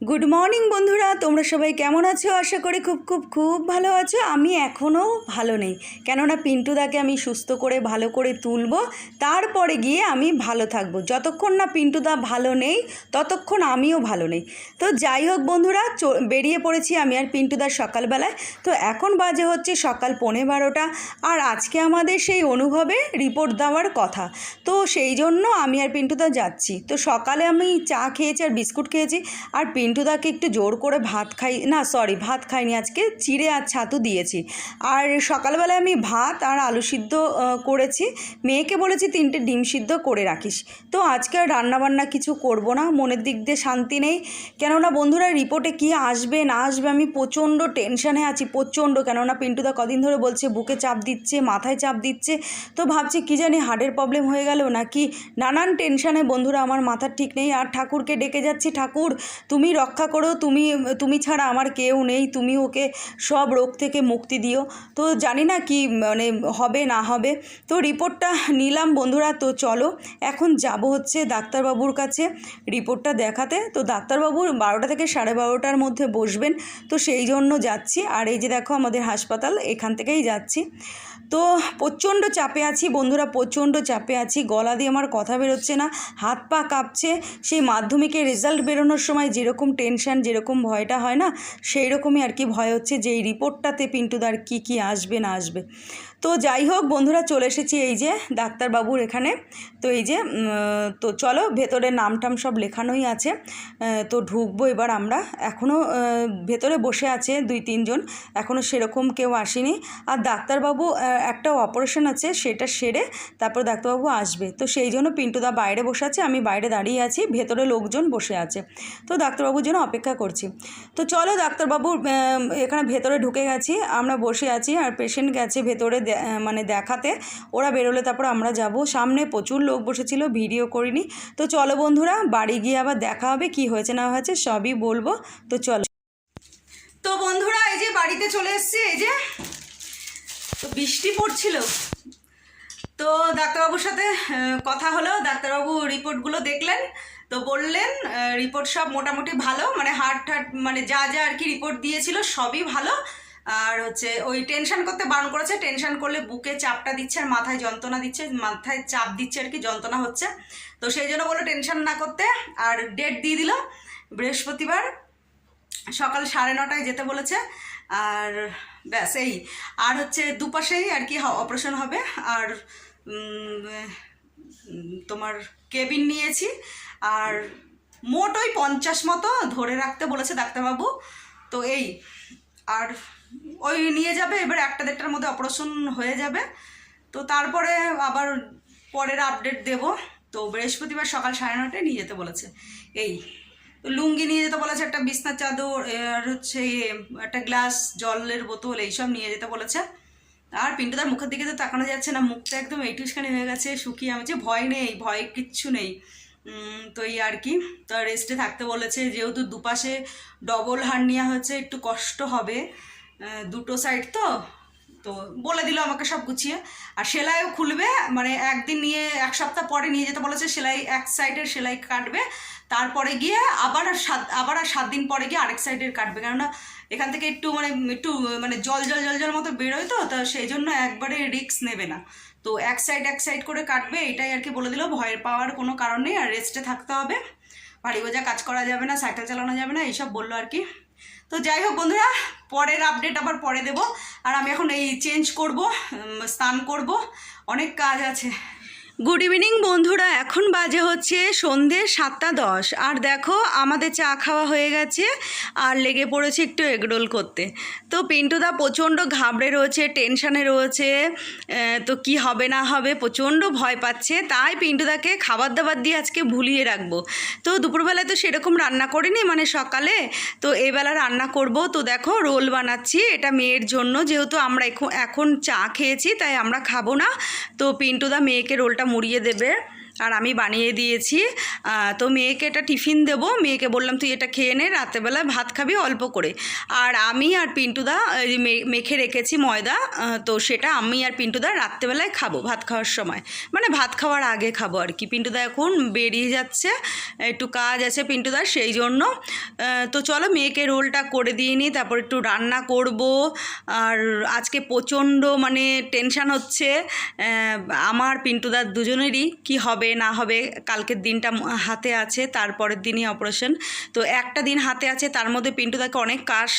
Good morning বন্ধুরা। তোমরা সবাই কেমন আছো? আশা করি খুব খুব খুব ভালো আছো। আমি এখনও ভালো নেই। কেননা পিন্টুদাকে আমি সুস্থ করে, ভালো করে তুলবো। তারপরে গিয়ে আমি ভালো থাকব। যতক্ষণ না পিন্টুদা ভালো নেই, ততক্ষণ আমিও ভালো নেই। তো যাই হোক বন্ধুরা বেরিয়ে পড়েছি আমি আর পিন্টুদার সকালবেলায়। তো এখন বাজে হচ্ছে সকাল পৌনে বারোটা। আর আজকে আমাদের সেই অনুভবে রিপোর্ট দেওয়ার কথা। তো সেই জন্য আমি আর পিন্টুদা যাচ্ছি। তো সকালে আমি চা খেয়েছি আর বিস্কুট খেয়েছি। আর পিন্টুদাকে একটু জোর করে ভাত খাই, না সরি ভাত খাইনি, আজকে চিড়ে আর ছাতু দিয়েছি। আর সকালবেলায় আমি ভাত আর আলু সিদ্ধ করেছি। মেয়েকে বলেছি তিনটে ডিম সিদ্ধ করে রাখিস। তো আজকে আর রান্নাবান্না কিছু করব না, মনের দিক দিয়ে শান্তি নেই। কেননা বন্ধুরা, রিপোর্টে কি আসবে, না আসবে, আমি প্রচণ্ড টেনশানে আছি, প্রচণ্ড। কেননা পিন্টুদা কদিন ধরে বলছে, বুকে চাপ দিচ্ছে, মাথায় চাপ দিচ্ছে। তো ভাবছি কি জানি হার্টের প্রবলেম হয়ে গেল নাকি? নানান টেনশানে বন্ধুরা, আমার মাথার ঠিক নেই। আর ঠাকুরকে ডেকে যাচ্ছি, ঠাকুর, তুমি রক্ষা করো, তুমি তুমি ছাড়া আমার কেউ নেই, তুমি ওকে সব রোগ থেকে মুক্তি দিও। তো জানি না কি মানে হবে না হবে। তো রিপোর্টটা নিলাম বন্ধুরা, তো চলো, এখন যাব হচ্ছে ডাক্তারবাবুর কাছে রিপোর্টটা দেখাতে। তো ডাক্তারবাবু বারোটা থেকে সাড়ে বারোটার মধ্যে বসবেন, তো সেই জন্য যাচ্ছি। আর এই যে দেখো আমাদের হাসপাতাল, এখান থেকেই যাচ্ছি। তো প্রচণ্ড চাপে আছি বন্ধুরা, প্রচণ্ড চাপে আছি। গলা দিয়ে আমার কথা বেরোচ্ছে না, হাত পা কাঁপছে। সেই মাধ্যমিকের রেজাল্ট বেরোনোর সময় যেরকম টেনশন যেরকম ভয়টা হয় না সেই রকমই আর কি ভয় হচ্ছে যে এই রিপোর্টটাতে পিন্টুদার কী কী আসবে না আসবে। তো যাই হোক, বন্ধুরা চলে এসেছি এই যে ডাক্তারবাবুর এখানে। তো এই যে তো চলো ভেতরে নাম টাম সব লেখানোই আছে। তো ঢুকবো এবার আমরা। এখনও ভেতরে বসে আছে দুই তিনজন এখনও সেরকম কেউ আসেনি। আর ডাক্তারবাবু একটা অপারেশন আছে, সেটা সেরে তারপর ডাক্তারবাবু আসবে। তো সেই জন্য পিন্টুদা বাইরে বসে আছে, আমি বাইরে দাঁড়িয়ে আছি, ভেতরে লোকজন বসে আছে। তো ডাক্তারবাবুর জন্য অপেক্ষা করছি। তো চলো ডাক্তারবাবু এখানে ভেতরে ঢুকে গেছি। আমরা বসে আছি আর পেশেন্ট গেছে ভেতরে মানে দেখাতে। ওরা বেরোলে তারপর আমরা যাব। সামনে প্রচুর লোক বসেছিল, ভিডিও করিনি। তো চলো বন্ধুরা, বাড়ি গিয়ে আবার দেখা হবে, কি হয়েছে না হয়েছে সবই বলব। তো চলো। তো বন্ধুরা, এই যে বাড়িতে চলে এসেছি, এই যে। তো বৃষ্টি পড়ছিল। তো ডাক্তারবাবুর সাথে কথা হলো। ডাক্তারবাবু রিপোর্টগুলো দেখলেন। তো বললেন রিপোর্ট সব মোটামুটি ভালো। মানে হার্ট হার্ট মানে যা যা আর কি রিপোর্ট দিয়েছিল সবই ভালো। আর হচ্ছে ওই টেনশন করতে বারণ করেছে। টেনশন করলে বুকে চাপটা দিচ্ছে আর মাথায় যন্ত্রণা দিচ্ছে, মাথায় চাপ দিচ্ছে আর কি, যন্ত্রণা হচ্ছে। তো সেই জন্য বলল টেনশন না করতে আর ডেট দিয়ে দিল বৃহস্পতিবার সকাল সাড়ে নটায় যেতে বলেছে। আর ব্যাস এই, আর হচ্ছে দুপাশেই আর কি অপারেশন হবে। আর তোমার কেবিন নিয়েছি। আর মোট ওই পঞ্চাশ মতো ধরে রাখতে বলেছে ডাক্তারবাবু। তো এই আর ওই নিয়ে যাবে, এবার একটা দেড়টার মধ্যে অপারেশন হয়ে যাবে। তো তারপরে আবার পরের আপডেট দেব। তো বৃহস্পতিবার সকাল সাড়ে নটায় নিয়ে যেতে বলেছে। এই, তো লুঙ্গি নিয়ে যেতে বলেছে, একটা বিছনার চাদর আর হচ্ছে একটা গ্লাস, জলের বোতল, এইসব নিয়ে যেতে বলেছে। আর পিন্টুদার মুখের দিকে তো তাকানো যাচ্ছে না, মুখটা একদম এইটুখানি হয়ে গেছে শুকিয়ে আমি যে ভয় নেই, ভয় কিচ্ছু নেই। তো এই আর কি। তো রেস্টে থাকতে বলেছে, যেহেতু দুপাশে ডবল নেওয়া হয়েছে একটু কষ্ট হবে। দুটো সাইড তো তো বলে দিল আমাকে সব গুছিয়ে। আর সেলাইও খুলবে মানে একদিন নিয়ে, এক সপ্তাহ পরে নিয়ে যেতে বলেছে, সেলাই এক সাইডের সেলাই কাটবে। তারপরে গিয়ে আবার আর সাত, আবার আর সাত দিন পরে গিয়ে আরেক সাইডের কাটবে। কেননা এখান থেকে একটু মানে একটু মানে জল জল জল জল মতো বেরোয় তো তো সেই জন্য একবারে রিস্ক নেবে না। তো এক সাইড এক সাইড করে কাটবে, এটাই আর কি বলে দিল। ভয়ের পাওয়ার কোনো কারণ নেই, আর রেস্টে থাকতে হবে। বাড়ি বোঝা কাজ করা যাবে না সাইকেল চালানো যাবে না, এইসব বলল আর কি। তো যাই হোক বন্ধুরা, পরের আপডেট আবার পরে দেব। আর আমি এখন এই চেঞ্জ করব স্নান করব। অনেক কাজ আছে। গুড ইভিনিং বন্ধুরা। এখন বাজে হচ্ছে সন্ধে সাতটা দশ। আর দেখো, আমাদের চা খাওয়া হয়ে গেছে, আর লেগে পড়েছে একটু এগরোল করতে। তো পিন্টুদা প্রচণ্ড ঘাবড়ে রয়েছে, টেনশানে রয়েছে তো কি হবে না হবে, প্রচণ্ড ভয় পাচ্ছে। তাই পিন্টুদাকে খাবার দাবার দিয়ে আজকে ভুলিয়ে রাখব। তো দুপুরবেলায় তো সেরকম রান্না করিনি মানে সকালে। তো এবেলা রান্না করব। তো দেখো, রোল বানাচ্ছি। এটা মেয়ের জন্য, যেহেতু আমরা এখন চা খেয়েছি, তাই আমরা খাব না। তো পিন্টুদা মেয়েকে রোলটা মুড়িয়ে দেবে। আর আমি বানিয়ে দিয়েছি। তো মেয়েকে এটা টিফিন দেবো। মেয়েকে বললাম, তুই এটা খেয়ে নে রাতেবেলা ভাত খাবি অল্প করে। আর আমি আর পিন্টুদা মেখে রেখেছি ময়দা তো সেটা আমি আর পিন্টুদা রাত্রেবেলায় খাব ভাত খাওয়ার সময়। মানে ভাত খাওয়ার আগে খাব আর কি। পিন্টুদা এখন বেরিয়ে যাচ্ছে, একটু কাজ আছে পিন্টুদার সেই জন্য। তো চলো মেয়েকে রোলটা করে দিয়ে নিই, তারপর একটু রান্না করব। আর আজকে প্রচণ্ড মানে টেনশান হচ্ছে আমার পিন্টুদার দুজনেরই, কি হবে না হবে, কালকের দিনটা হাতে আছে, তারপরের দিনই অপারেশন তো একটা দিন হাতে আছে, তার মধ্যে পিন্টুদাকে অনেক কাজ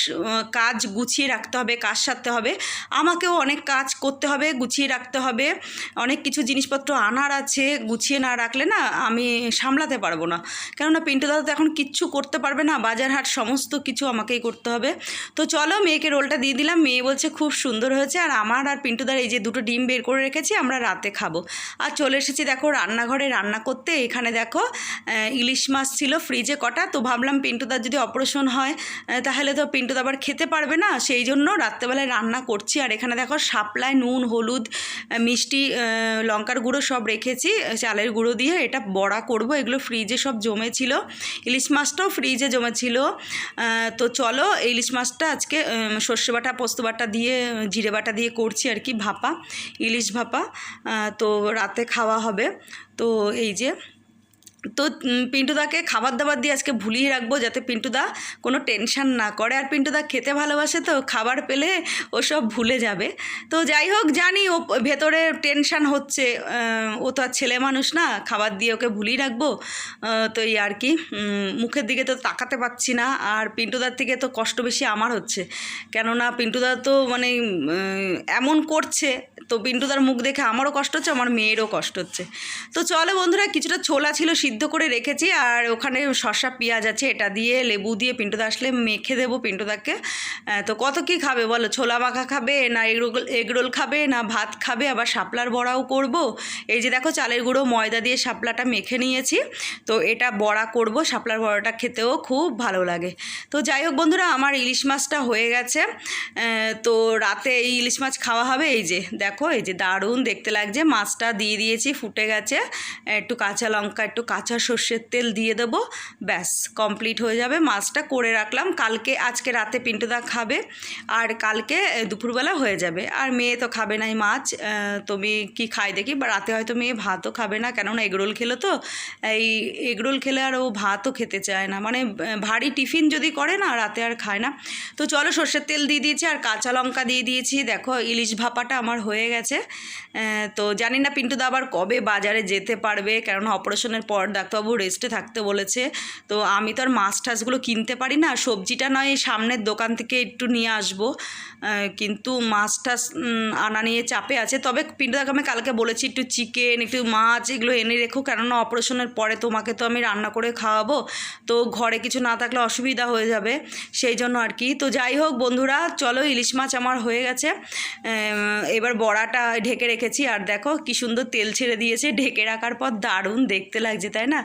কাজ গুছিয়ে রাখতে হবে, কাজ সারতে হবে। আমাকেও অনেক কাজ করতে হবে, গুছিয়ে রাখতে হবে। অনেক কিছু জিনিসপত্র আনার আছে, গুছিয়ে না রাখলে না আমি সামলাতে পারব না। কেননা পিন্টু দাদা তো এখন কিচ্ছু করতে পারবে না, বাজার হাট সমস্ত কিছু আমাকেই করতে হবে। তো চলো মেয়েকে রোলটা দিয়ে দিলাম, মেয়ে বলছে খুব সুন্দর হয়েছে, আর আমার আর পিন্টুদার এই যে দুটো ডিম বের করে রেখেছি, আমরা রাতে খাব। আর চলে এসেছি দেখো রান্নাঘরে। রান্না করতে, এখানে দেখো ইলিশ মাছ ছিল ফ্রিজে কটা। তো ভাবলাম পিন্টুদার যদি অপারেশন হয় তাহলে তো পিন্টুদা আবার খেতে পারবে না। সেই জন্য রাত্রেবেলায় রান্না করছি। আর এখানে দেখো, শাপলায় নুন, হলুদ মিষ্টি লঙ্কার গুঁড়ো সব রেখেছি। চালের গুঁড়ো দিয়ে এটা বড়া করব। এগুলো ফ্রিজে সব জমেছিল। ইলিশ মাছটাও ফ্রিজে জমেছিল। তো চলো ইলিশ মাছটা আজকে সর্ষে বাটা, পোস্ত বাটা দিয়ে, জিরে বাটা দিয়ে করছি আর কি ভাপা, ইলিশ ভাপা। তো রাতে খাওয়া হবে। তো এই যে তো পিন্টুদাকে খাবার দাবার দিয়ে আজকে ভুলিয়ে রাখব যাতে পিন্টুদা কোনো টেনশান না করে। আর পিন্টুদা খেতে ভালোবাসে তো, খাবার পেলে ও সব ভুলে যাবে। তো যাই হোক, জানি ও ভেতরে টেনশান হচ্ছে ও তো আর ছেলে মানুষ না, খাবার দিয়ে ওকে ভুলিয়ে রাখব। তো এই আর কি মুখের দিকে তো তাকাতে পাচ্ছি না, আর পিন্টুদার থেকে তো কষ্ট বেশি আমার হচ্ছে। কেননা পিন্টুদা তো মানে এমন করছে, তো পিন্টুদার মুখ দেখে আমারও কষ্ট হচ্ছে, আমার মেয়েরও কষ্ট হচ্ছে। তো চলো বন্ধুরা, কিছুটা ছোলা ছিল সিদ্ধ করে রেখেছি আর ওখানে শসা, পেঁয়াজ আছে, এটা দিয়ে লেবু দিয়ে পিন্টুদা আসলে মেখে দেবো পিন্টুদাকে তো কত কি খাবে বলো? ছোলা মাখা খাবে না এগরোল এগরোল খাবে না ভাত খাবে? আবার শাপলার বড়াও করব। এই যে দেখো চালের গুঁড়ো, ময়দা দিয়ে শাপলাটা মেখে নিয়েছি। তো এটা বড়া করব, শাপলার বড়াটা খেতেও খুব ভালো লাগে। তো যাই হোক বন্ধুরা, আমার ইলিশ মাছটা হয়ে গেছে। তো রাতে এই ইলিশ মাছ খাওয়া হবে। এই যে দেখো, এই যে দারুণ দেখতে লাগছে। মাছটা দিয়ে দিয়েছি, ফুটে গেছে। একটু কাঁচা লঙ্কা, একটু কাঁচা সর্ষের তেল দিয়ে দেবো। ব্যাস কমপ্লিট হয়ে যাবে। মাছটা করে রাখলাম। কালকে আজকে রাতে পিন্টুদা খাবে আর কালকে দুপুরবেলা হয়ে যাবে। আর মেয়ে তো খাবে না এই মাছ। আহ, তো মেয়ে কী খায় দেখি। বা রাতে হয়তো মেয়ে ভাতও খাবে না। কেননা এগরোল খেলো তো। এই এগরোল খেলে আর ও ভাতও খেতে চায় না। মানে ভারী টিফিন যদি করে না রাতে আর খায় না। তো চলো সর্ষের তেল দিয়ে দিয়েছি আর কাঁচা লঙ্কা দিয়ে দিয়েছি। দেখো ইলিশ ভাপাটা আমার হয়ে গেছে। তো জানি না পিন্টুদা আবার কবে বাজারে যেতে পারবে। কেননা অপারেশনের পর ডাক্তারবাবু রেস্টে থাকতে বলেছে। তো আমি তো আর মাছ টাছগুলো কিনতে পারি না। সবজিটা নয়, সামনের দোকান থেকে একটু নিয়ে আসব। কিন্তু মাছ টাছ আনা নিয়ে চাপে আছে। তবে পিন্টুদাকে আমি কালকে বলেছি একটু চিকেন একটু মাছ এগুলো এনে রেখো। কেননা অপারেশনের পরে তোমাকে তো আমি রান্না করে খাওয়াবো। তো ঘরে কিছু না থাকলে অসুবিধা হয়ে যাবে। সেই জন্য আর কি। তো যাই হোক বন্ধুরা, চলো ইলিশ মাছ আমার হয়ে গেছে। এবার বড়াটা ঢেকে রেখেছি। আর দেখো কি সুন্দর তেল ছেড়ে দিয়েছে। ঢেকে রাখার পর দারুণ দেখতে লাগছে। তাই না?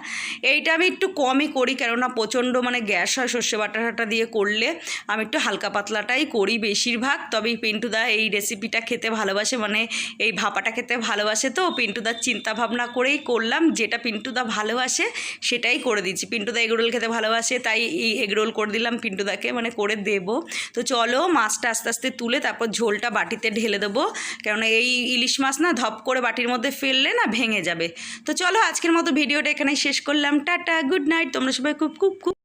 এইটা আমি একটু কমই করি কেননা প্রচণ্ড মানে গ্যাস হয় সর্ষে বাটাটা দিয়ে করলে। আমি একটু হালকা পাতলাটাই করি বেশিরভাগ। তবে পিন্টুদা এই রেসিপিটা খেতে ভালোবাসে। মানে এই ভাপাটা খেতে ভালোবাসে তো। পিন্টুদার চিন্তা ভাবনা করেই করলাম। যেটা পিন্টুদা ভালোবাসে সেটাই করে দিচ্ছি। পিন্টুদা এগরোল খেতে ভালোবাসে, তাই এই এগরোল করে দিলাম পিন্টুদাকে। মানে করে দেবো। তো চলো মাছটা আস্তে আস্তে তুলে তারপর ঝোলটা বাটিতে ঢেলে দেবো। কেননা এই ইলিশ মাছ না ধপ করে বাটির মধ্যে ফেললে না ভেঙে যাবে। তো চলো আজকের মতো ভিডিওটা এখানে শেষ করলাম। টাটা গুড নাইট তোমরা সবাই খুব খুব খুব